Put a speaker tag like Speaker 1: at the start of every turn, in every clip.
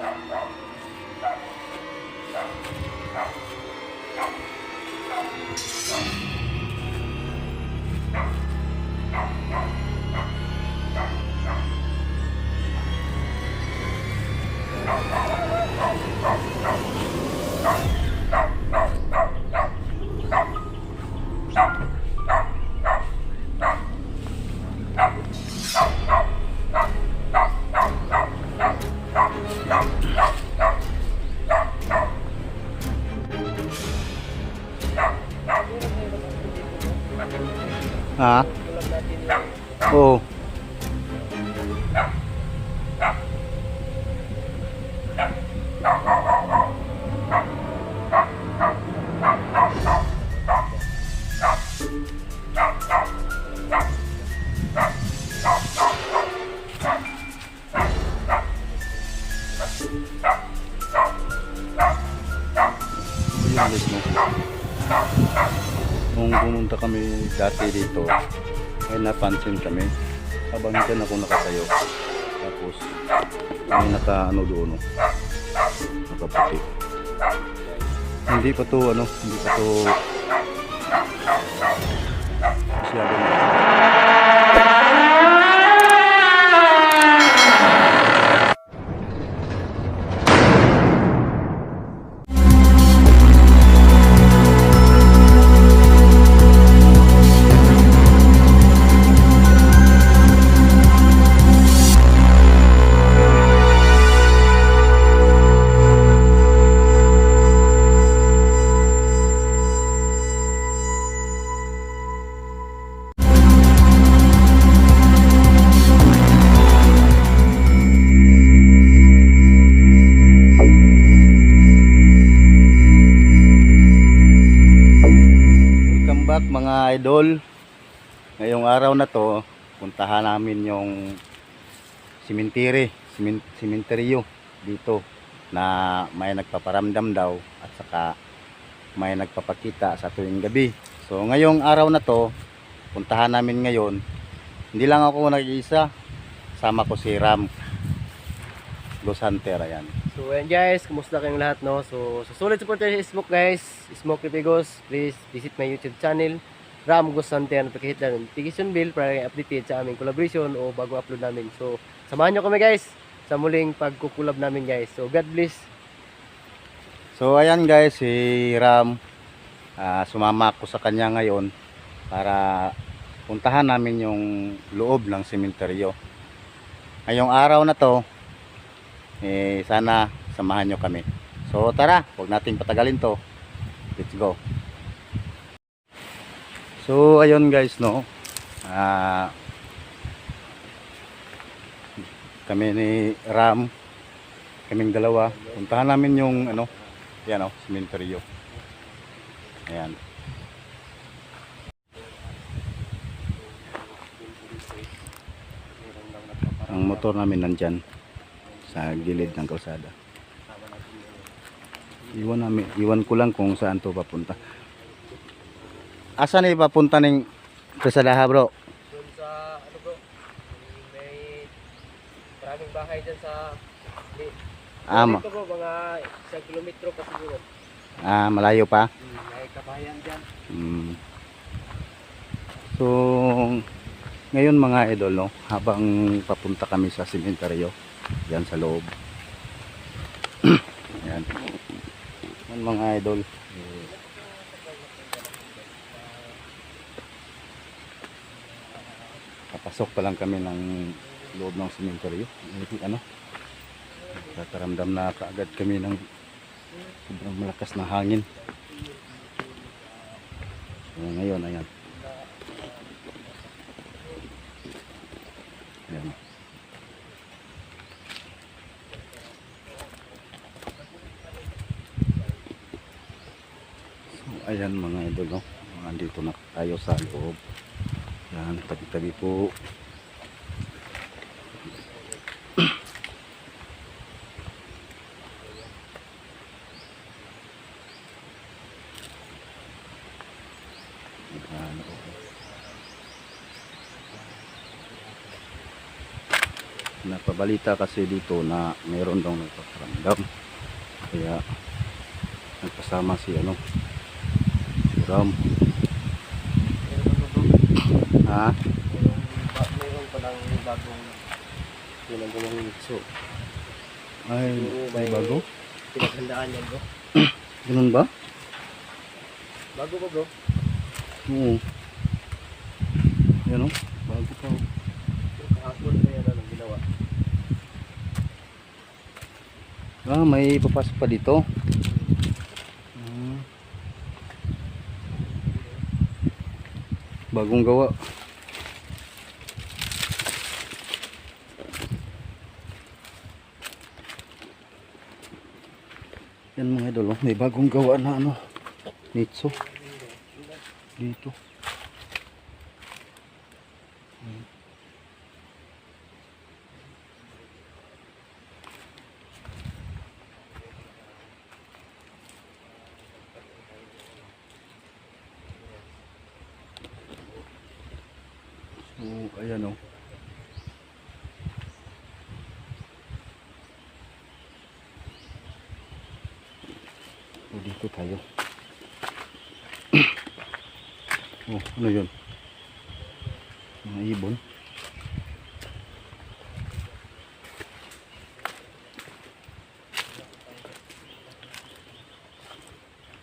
Speaker 1: Oh, Nung pumunta kami dati dito, ay napansin kami habang dyan ako nakatayo. Tapos may naka ano doon, no? nakaputi. Hindi pa to ano, hindi pa to masyado na. Idol. Ngayong araw na to, puntahan namin yung simentiri, simen- simenteryo dito na may nagpaparamdam daw at saka may nagpapakita sa tuwing gabi. So ngayong araw na to, puntahan namin ngayon. Hindi lang ako nag-iisa, sama ko si Ram Los Hunter, ayan.
Speaker 2: So ayan guys, kumusta kayong lahat no? So sa solid supporter sa Smoke guys, Smoke Ripigos, please visit my YouTube channel Ram and pakihit lang ng notification bell para updated sa aming collaboration o bago upload namin. So samahan nyo kami guys sa muling pagkukulab namin guys. So God bless.
Speaker 1: So ayan guys, si Ram, ah, sumama ako sa kanya ngayon para puntahan namin yung loob ng sementeryo. Ngayong araw na to, eh, sana samahan nyo kami. So tara, huwag nating patagalin to. Let's go. So ayun guys no, ah, kami ni Ram, kaming dalawa, puntahan namin yung ano, yan o, sementeryo. Ayan. Ang motor namin nandyan sa gilid ng kalsada. Iwan namin, iwan ko lang kung saan to papunta. Asan na papunta ng kasadaha bro?
Speaker 2: Doon sa ano bro, may maraming bahay dyan sa
Speaker 1: Ah, ma-
Speaker 2: bro, mga isang kilometro pa siguro.
Speaker 1: ah, malayo pa?
Speaker 2: May kabayan dyan.
Speaker 1: Mm. So, ngayon mga idol, no, habang papunta kami sa sementeryo, yan sa loob. yan. Yan mga idol. eh, Papasok pa lang kami ng loob ng sementeryo. Eh, Ano? Tataramdam na kaagad kami ng sobrang malakas na hangin. So, ngayon, ayan. Ayan. So, ayan mga idol, no? Andito na tayo sa loob. Yan, tabi-tabi po. Napabalita kasi dito na mayroon daw nagpaparamdam. Kaya nagpasama si ano si Ram. Ha?
Speaker 2: Mayroon, palang bagong ginagawang nitso.
Speaker 1: Ay, may bago?
Speaker 2: Pinaghandaan yan bro.
Speaker 1: Ganun ba?
Speaker 2: Bago ba bro?
Speaker 1: Oo. Yan o. Bago pa. oh.
Speaker 2: Yung kahapon pa yan ang ginawa.
Speaker 1: Ah, may papasok pa dito. Bagong gawa. Yan mga idol, oh. may bagong gawa na ano. Nitso. Dito. So, dito tayo. oh, ano yun? Mga ibon.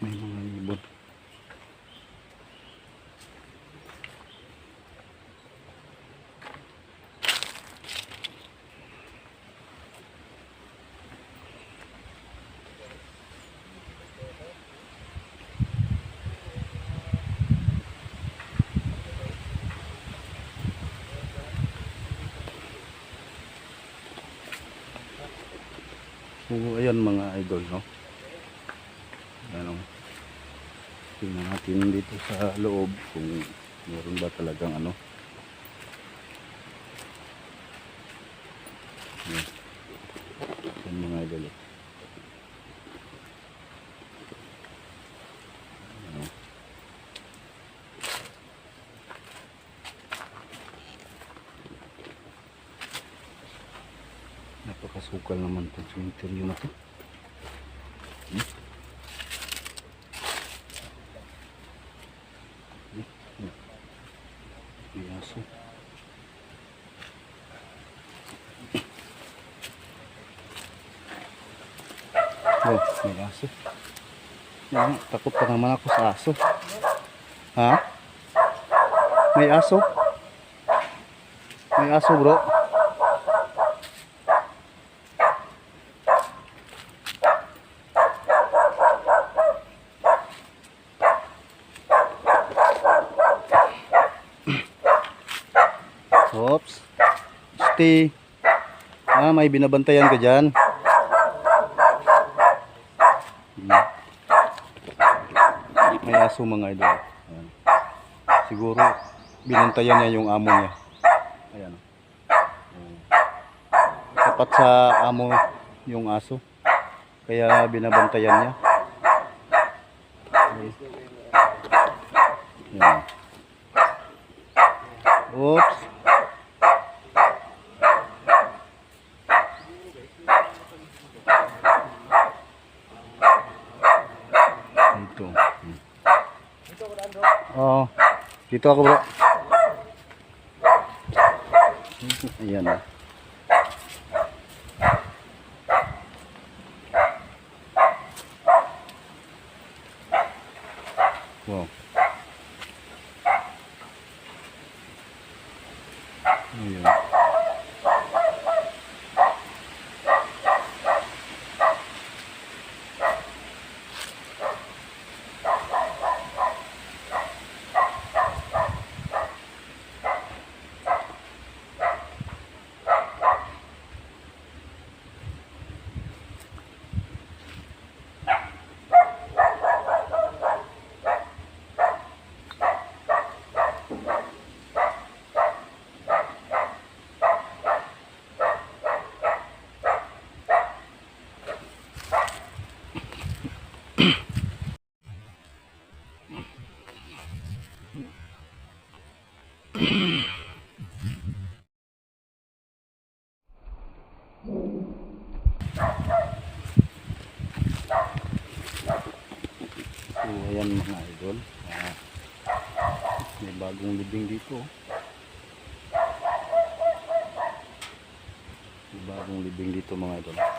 Speaker 1: May mga ibon. So, ayan mga idol, no? Ano? Tingnan natin dito sa loob kung meron ba talagang ano. Ayan. Ayan mga idol. oh. Ano? Napakasukal naman itong cemetery na to. Hmm? Hmm, hmm. May aso. Oh, may aso. Yan, takot pa naman ako sa aso. Ha? May aso? May aso bro. Oops. Stay. Ah, may binabantayan ka dyan. Hmm. May aso mga idol. Ayan. Siguro, binantayan niya yung amo niya. Ayan. Tapat sa amo yung aso. Kaya binabantayan niya. Okay. Ayan. Oops. Dito. Hmm. Oo. Dito ako bro. Ayan ah. So, ayan mga idol. Uh, may bagong libing dito. May bagong libing dito mga idol.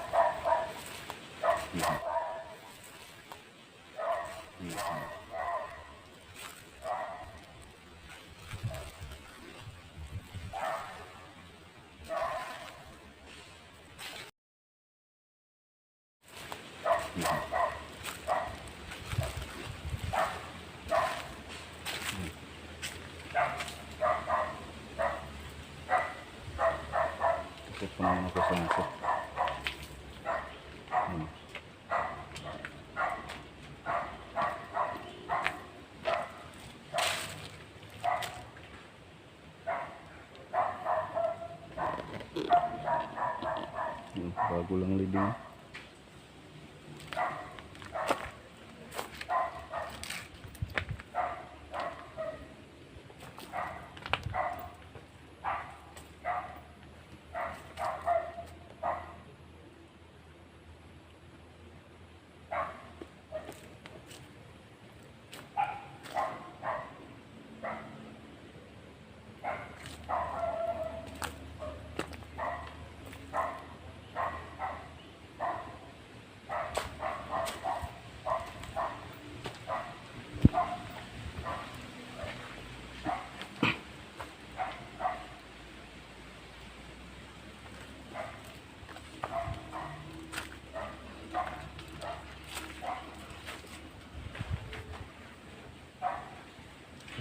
Speaker 1: Bago lang libing.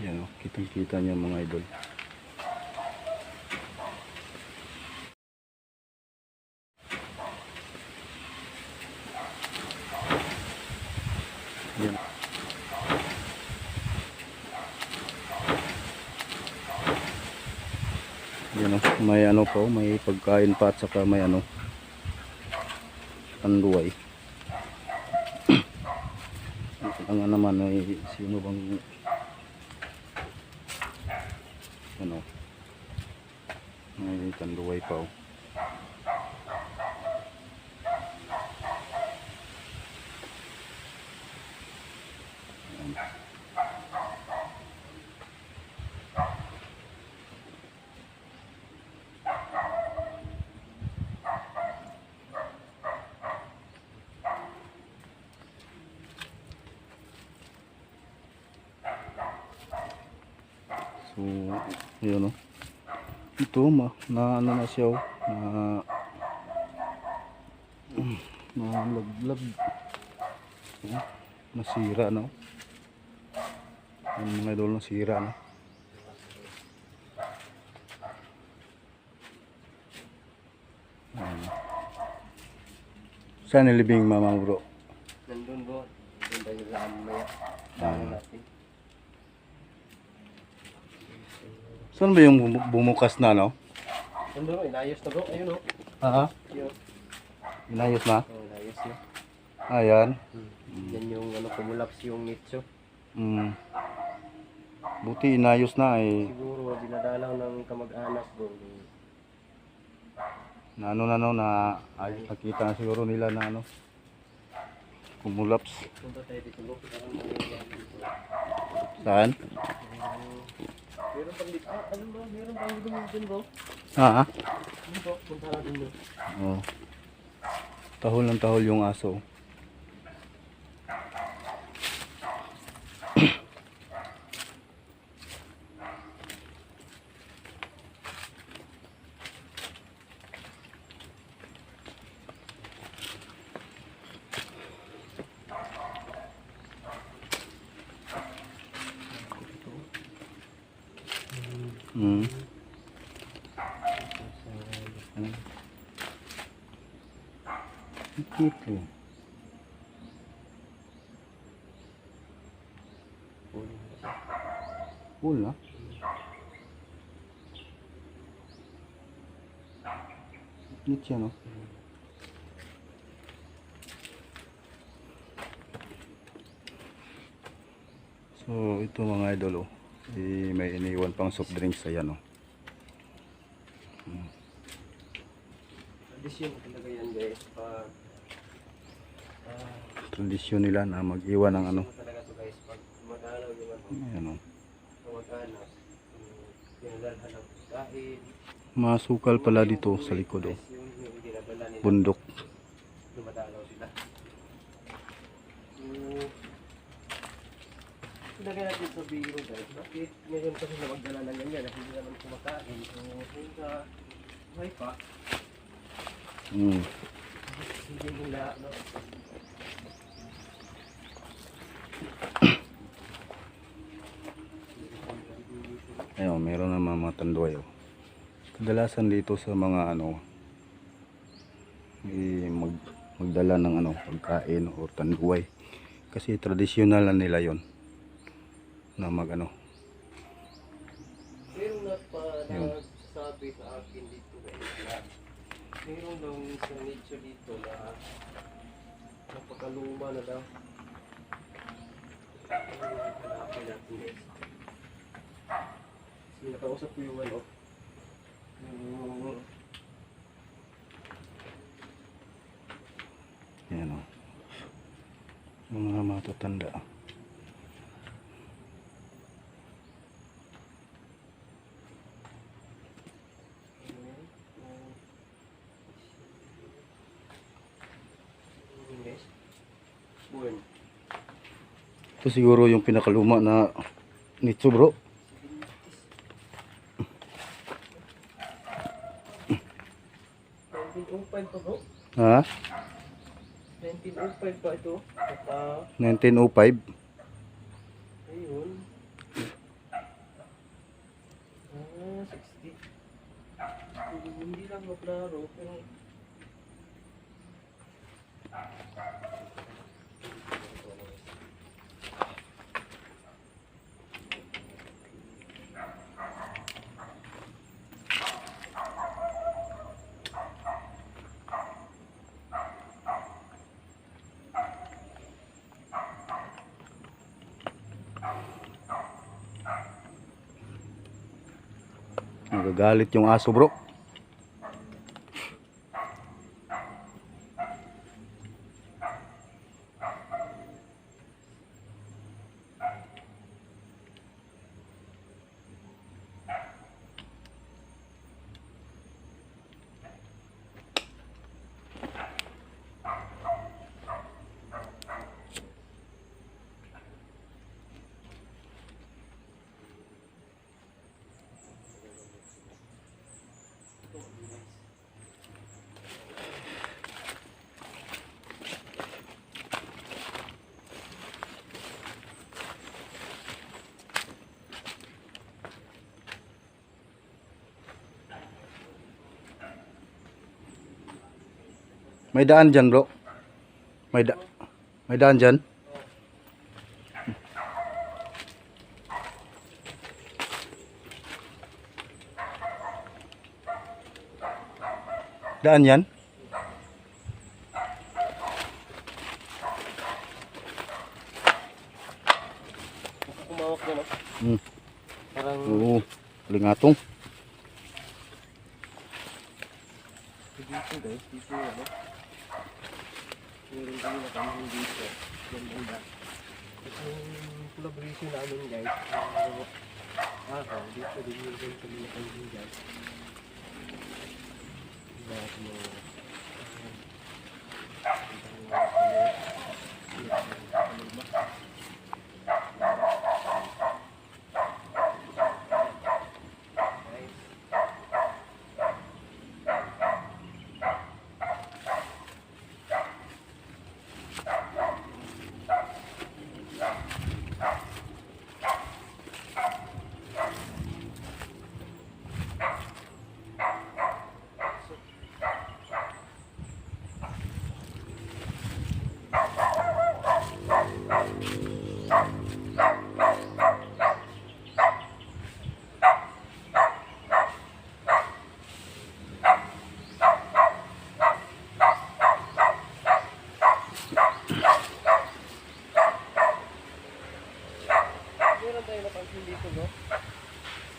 Speaker 1: Yan o, kitang kita niyo mga idol. Yan. Yan o, may ano pa o, may pagkain pa at saka may ano, panduay. Ang ano naman ay sino bang ano tanduay pa oh. So, yun o. Ito, ma, na ano na siya o. Na, na laglag. Oh, nasira na o. Yung mga idol nasira na. Ayan. Saan nilibing mama bro?
Speaker 2: Nandun bro. Doon tayo sa amaya. Daan natin.
Speaker 1: Saan ba yung bum- bumukas na no?
Speaker 2: Nandun bro, inayos na bro. Ayun o.
Speaker 1: Ah,
Speaker 2: Ayun.
Speaker 1: inayos na.
Speaker 2: Oh, inayos na.
Speaker 1: Ayan.
Speaker 2: Hmm. Yan yung ano, kumulaps yung nicho.
Speaker 1: Mm. Buti inayos na eh.
Speaker 2: Siguro dinadalaw ng kamag-anak bro.
Speaker 1: Na ano na no, na ayos nakita na siguro nila na ano. Kumulaps. Saan?
Speaker 2: Meron pang dito. Ah, ano bro? Meron pang dito dun bro.
Speaker 1: Ah, ah.
Speaker 2: Ano bro? Punta natin bro.
Speaker 1: Oh. Tahol ng tahol yung aso. Mm. Eh. Cool na. Cute siya no. So ito mga idol oh. Eh, may iniwan pang soft drinks ayan oh.
Speaker 2: Addition talaga yan guys. Pa
Speaker 1: tradisyon nila na mag-iwan ng ano.
Speaker 2: Talaga to guys, pag madalaw yung ano,
Speaker 1: Ayan o.
Speaker 2: kamag-anak, pinadalhan ng kain,
Speaker 1: Masukal pala dito sa likod o.
Speaker 2: guys, yung, yung dinadala nila,
Speaker 1: Bundok.
Speaker 2: dumadalaw sila. So, Ilagay natin sa biro guys, bakit ngayon kasi na magdala ng ganyan, kasi hindi naman kumakain, so kung sa buhay pa,
Speaker 1: Mm.
Speaker 2: hindi nila, no,
Speaker 1: Ayun, meron na mga tanduay oh. Kadalasan dito sa mga ano eh, mag, magdala ng ano pagkain o tanduay. Kasi tradisyonal na nila 'yon. Na mag ano.
Speaker 2: Meron na pa
Speaker 1: Yun.
Speaker 2: nagsasabi sa akin dito guys na meron daw sa nature dito na napakaluma na daw. Hanapin natin guys. Kasi nakausap ko yung ano. Yung
Speaker 1: Yan. Yung mga matatanda.
Speaker 2: yung guys. Buwan.
Speaker 1: Ito siguro yung pinakaluma na nitso bro.
Speaker 2: pa bro.
Speaker 1: Ha?
Speaker 2: 1905 pa ito. At ah,
Speaker 1: 1905.
Speaker 2: Ayun. Ah, 60. Hindi lang maklaro, pero...
Speaker 1: Nagagalit yung aso bro. May daan dyan bro. May, da may daan dyan. Daan yan?
Speaker 2: Kumawak na, no?
Speaker 1: Hmm.
Speaker 2: Parang...
Speaker 1: Oo. Lingatong.
Speaker 2: Dito guys, dito ano. Meron kami na kami dito. Yung banda. Yung collaboration namin guys. Yung araw, dito din yung ganito kami na kami guys. Lahat mo. Meron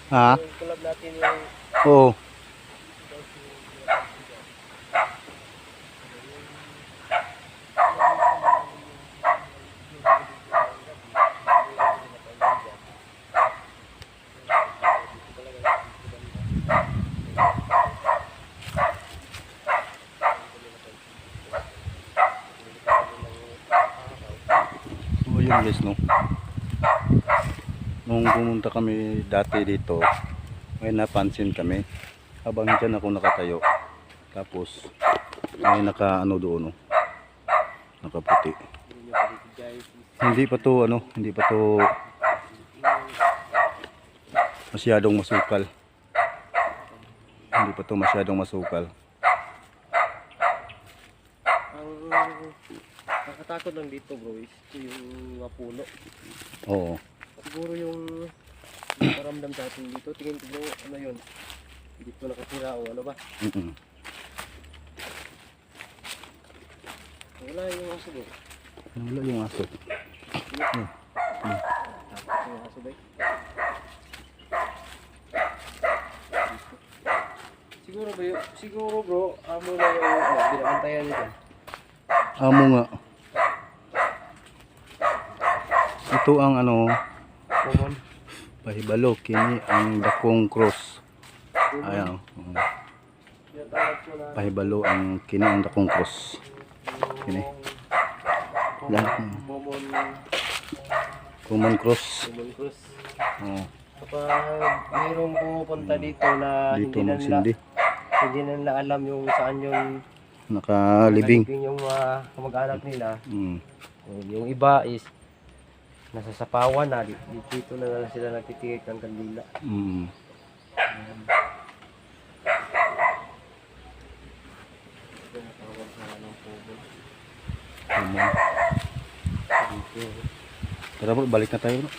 Speaker 1: Ha?
Speaker 2: Collab natin yung...
Speaker 1: Oo. yun guys no nung pumunta kami dati dito, may napansin kami. Habang dyan ako nakatayo. Tapos, may naka ano doon, no. Nakaputi.
Speaker 2: Hindi nyo pa dito guys.
Speaker 1: Hindi pa to, ano, hindi pa to masyadong masukal. Hindi pa to masyadong masukal.
Speaker 2: Ang nakatakot lang dito bro is yung mga puno.
Speaker 1: Oo.
Speaker 2: Siguro yung paramdam sa atin dito. Tingin ko ano yun? Dito nakatira o ano ba?
Speaker 1: Mm-mm.
Speaker 2: Wala yung aso bro.
Speaker 1: Wala yung aso.
Speaker 2: Tapos yung aso ba? Siguro bro, siguro bro, amo na yung ano, binabantayan nito.
Speaker 1: Amo nga. Ito ang ano,
Speaker 2: Common.
Speaker 1: Pahibalo. Kini ang dakong cross.
Speaker 2: Na
Speaker 1: Pahibalo ang kini ang dakong cross. Kini. Lahat
Speaker 2: Common,
Speaker 1: cross.
Speaker 2: common cross.
Speaker 1: Oo.
Speaker 2: Kapag mayroong pumupunta dito na
Speaker 1: Dito
Speaker 2: hindi na
Speaker 1: magsindi.
Speaker 2: hindi na nila alam yung saan yung
Speaker 1: Nakalibing.
Speaker 2: yung mga kamag-anak nila.
Speaker 1: Mm.
Speaker 2: Yung iba is nasa sapawan na, di- di- dito na lang sila nagtitigil ng kandila.
Speaker 1: Mm.
Speaker 2: Dito.
Speaker 1: Tara bro, balik na tayo
Speaker 2: aso.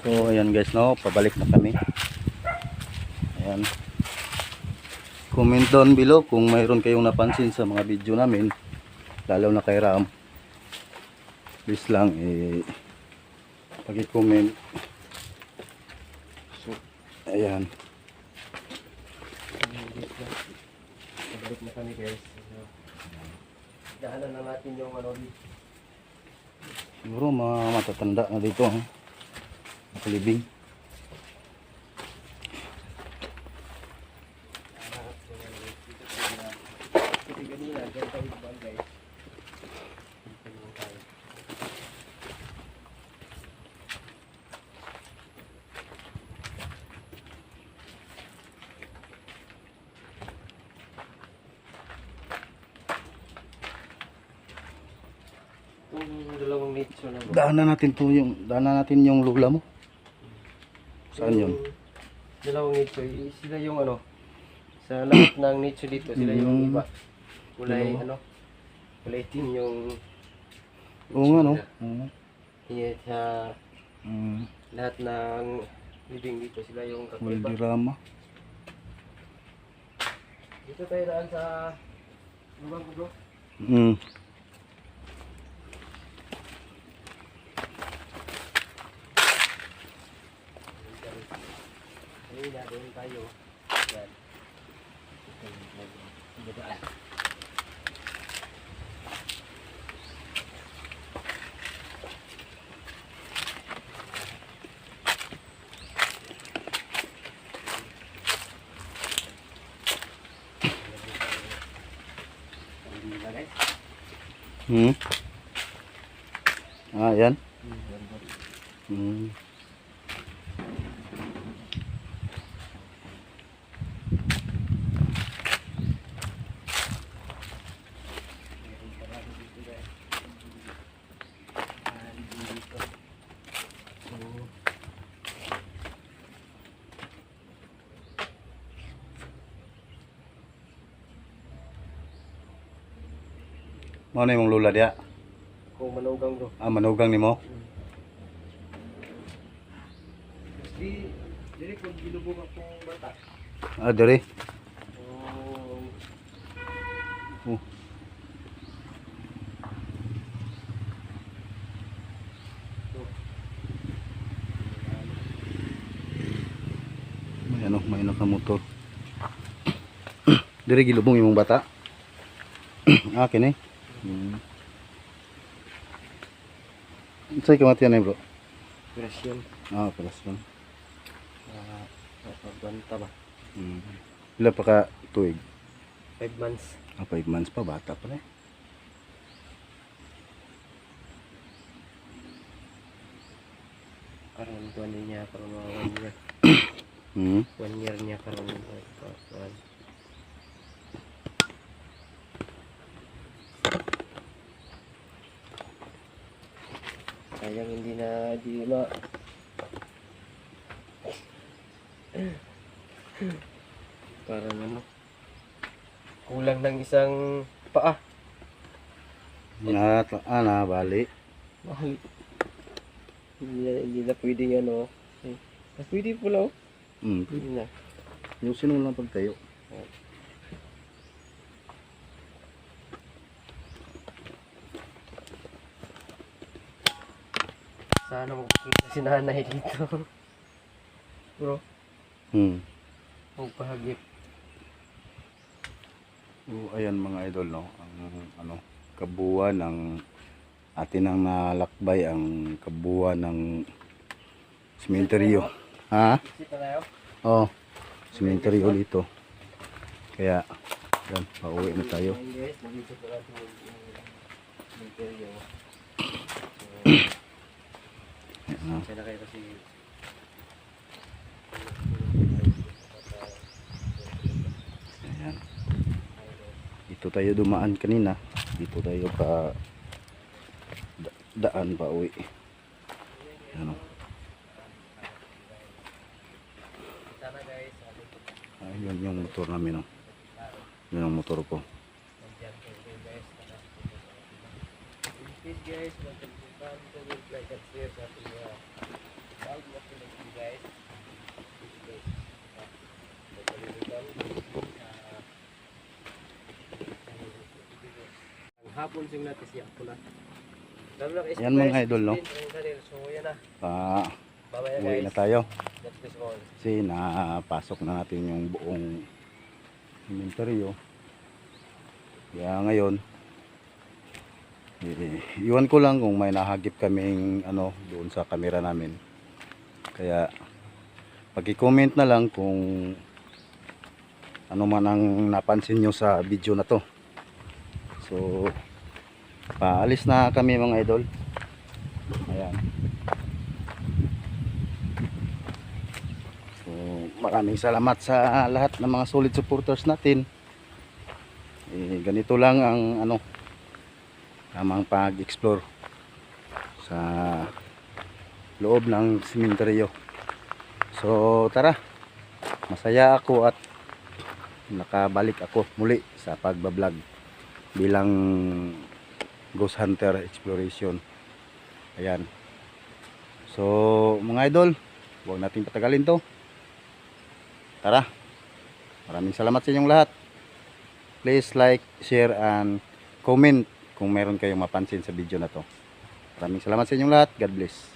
Speaker 1: So ayan guys no, pabalik na kami. Ayan. Comment down below kung mayroon kayong napansin sa mga video namin. Lalo na kay Ram. Please lang eh pag-comment. So ayan.
Speaker 2: Pabalik na kami guys. Daanan na natin yung ano dito.
Speaker 1: Siguro mga matatanda na dito ha. Nakalibing.
Speaker 2: Kasi kanina, dyan tayo ibang guys. Dito naman tayo. Itong dalawang nicho na bro.
Speaker 1: Daanan natin to yung daanan natin yung lula mo. Saan yun?
Speaker 2: Dalawang y- sila yung ano, sa lahat ng nicho dito, sila yung
Speaker 1: Mm.
Speaker 2: iba. Kulay
Speaker 1: Dalawa.
Speaker 2: ano, kulay team yung
Speaker 1: Oo nga no. Oo.
Speaker 2: yeah, sa
Speaker 1: Mm.
Speaker 2: lahat ng living dito, sila yung kakaiba. Dito tayo daan sa lugar ko bro.
Speaker 1: Mm.
Speaker 2: Kanina, doon tayo. Yan. Ito, daan. Kanina, guys.
Speaker 1: Hmm. Ah, yan.
Speaker 2: Hmm, yan, bro.
Speaker 1: Hmm.
Speaker 2: Meron parang dito, guys. Ah, dito. So,
Speaker 1: Mao na imong lula diya.
Speaker 2: kung manugang bro.
Speaker 1: Ah, manugang nimo.
Speaker 2: Di, dili kung ginubog akong bata.
Speaker 1: Ah, diri.
Speaker 2: Oh,
Speaker 1: Oh. May ano, may naka motor. Diri gilubong imong bata. ah, kini. Hmm. Say kamatian ni bro.
Speaker 2: operasyon.
Speaker 1: Ah, operasyon.
Speaker 2: Uh, pagbanta ba?
Speaker 1: Hmm. Pila pa ka tuig?
Speaker 2: 5 months.
Speaker 1: Ah, 5 months pa, bata pa rin.
Speaker 2: Karon kuan niya karon mga one year.
Speaker 1: Hmm.
Speaker 2: One year niya karon kuan. Sayang hindi na di ma Parang ano Kulang ng isang paa
Speaker 1: Na, ah, na, bali.
Speaker 2: Mahal. Hindi na, hindi na pwedeng ano. Eh, ah, pwede pala oh.
Speaker 1: Hmm.
Speaker 2: Pwede na.
Speaker 1: Yung sinong lang pagtayo.
Speaker 2: Sana makikita si nanay dito. Bro,
Speaker 1: Hmm.
Speaker 2: magpahagip.
Speaker 1: So, ayan mga idol, no? Ang ano, kabuuan ng atin ang nalakbay ang kabuuan ng sementeryo. Ha?
Speaker 2: Tayo.
Speaker 1: Oh, sementeryo dito. Kaya, yan, pauwi na tayo.
Speaker 2: Ayun guys, nandito po natin yung yung interior.
Speaker 1: Ayan, ah.
Speaker 2: Sana kayo kasi
Speaker 1: Ayan. Dito tayo dumaan kanina. Dito tayo pa da- daan pa uwi. Ano?
Speaker 2: ano
Speaker 1: Ayun yung motor namin. Oh. Yun ang motor ko.
Speaker 2: nandiyan kayo guys. Sana Please guys, magpapalitan ko yung like and share sa ating mga bago na pinag guys. Please guys. ah, magpapalitan. Ah, Ang hapon siyang natin siya ako na.
Speaker 1: Yan, mga idol, no?
Speaker 2: So yan na. Na
Speaker 1: uwi na tayo. Kasi napasok na natin yung buong inventory. Kaya ngayon, eh, iwan ko lang kung may nahagip kaming ano doon sa camera namin. Kaya pag-comment na lang kung ano man ang napansin nyo sa video na to. So, paalis na kami mga idol. Ayan. So, maraming salamat sa lahat ng mga solid supporters natin. Eh, ganito lang ang ano tamang pag-explore sa loob ng sementeryo. So, tara. Masaya ako at nakabalik ako muli sa pagbablog bilang Ghost Hunter Exploration. Ayan. So, mga idol, huwag natin patagalin to. Tara. Maraming salamat sa inyong lahat. Please like, share, and comment kung meron kayong mapansin sa video na to. Maraming salamat sa inyong lahat. God bless.